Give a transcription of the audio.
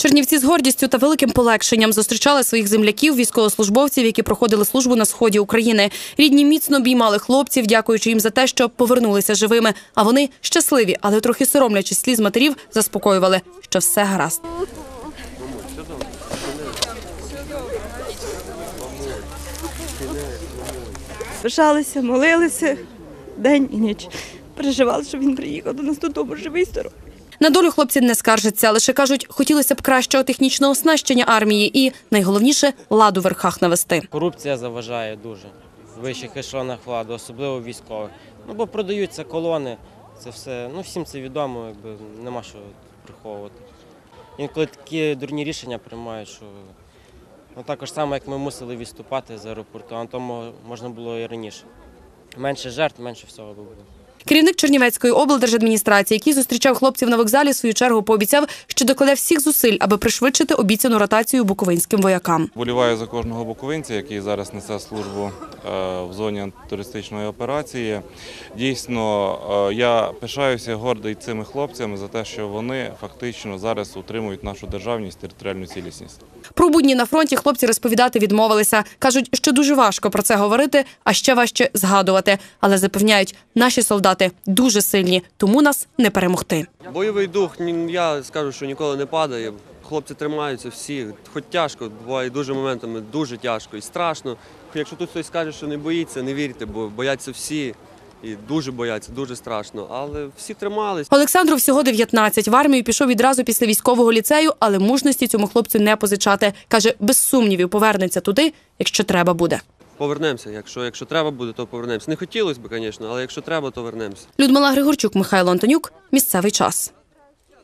Чернівці з гордістю та великим полегшенням зустрічали своїх земляків, військовослужбовців, які проходили службу на сході України. Рідні міцно обіймали хлопців, дякуючи їм за те, що повернулися живими. А вони щасливі, але трохи соромлячись сліз матерів, заспокоювали, що все гаразд. Пишалися, молилися день і ніч. Переживали, щоб він приїхав до нас додому живий здоровий. На долю хлопці не скаржаться, лише кажуть, хотілося б кращого технічного оснащення армії і найголовніше ладу в верхах навести. Корупція заважає дуже в вищих ешелонах влади, особливо військових. Ну бо продаються колони, це все. Ну всім це відомо, якби нема що приховувати. Інколи такі дурні рішення приймають, що ну також само, як ми мусили відступати з аеропорту, а на тому можна було і раніше. Менше жертв, менше всього було. Керівник Чернівецької облдержадміністрації, який зустрічав хлопців на вокзалі, в свою чергу пообіцяв, що докладе всіх зусиль, аби пришвидшити обіцяну ротацію буковинським воякам. Боліваю за кожного буковинця, який зараз несе службу е, в зоні антитерористичної операції. Дійсно, е, я пишаюся гордий цими хлопцями за те, що вони фактично зараз утримують нашу державність, територіальну цілісність. Про будні на фронті хлопці розповідати відмовилися. кажуть, що дуже важко про це говорити, а ще важче згадувати. Але запевняють, наші солдати дуже сильні, тому нас не перемогти. Бойовий дух, я скажу, що ніколи не падає. Хлопці тримаються всі, хоч тяжко, буває дуже моментами, дуже тяжко і страшно. Якщо тут хтось скаже, що не боїться, не вірте, бо бояться всі і дуже бояться, дуже страшно. Але всі тримались. Олександру всього 19. В армію пішов відразу після військового ліцею, але мужності цьому хлопцю не позичати. Каже, без сумнівів повернеться туди, якщо треба буде. Повернемося. Якщо, якщо треба буде, то повернемося. Не хотілося б, звісно, але якщо треба, то вернемося. Людмила Григорчук, Михайло Антонюк. Місцевий час.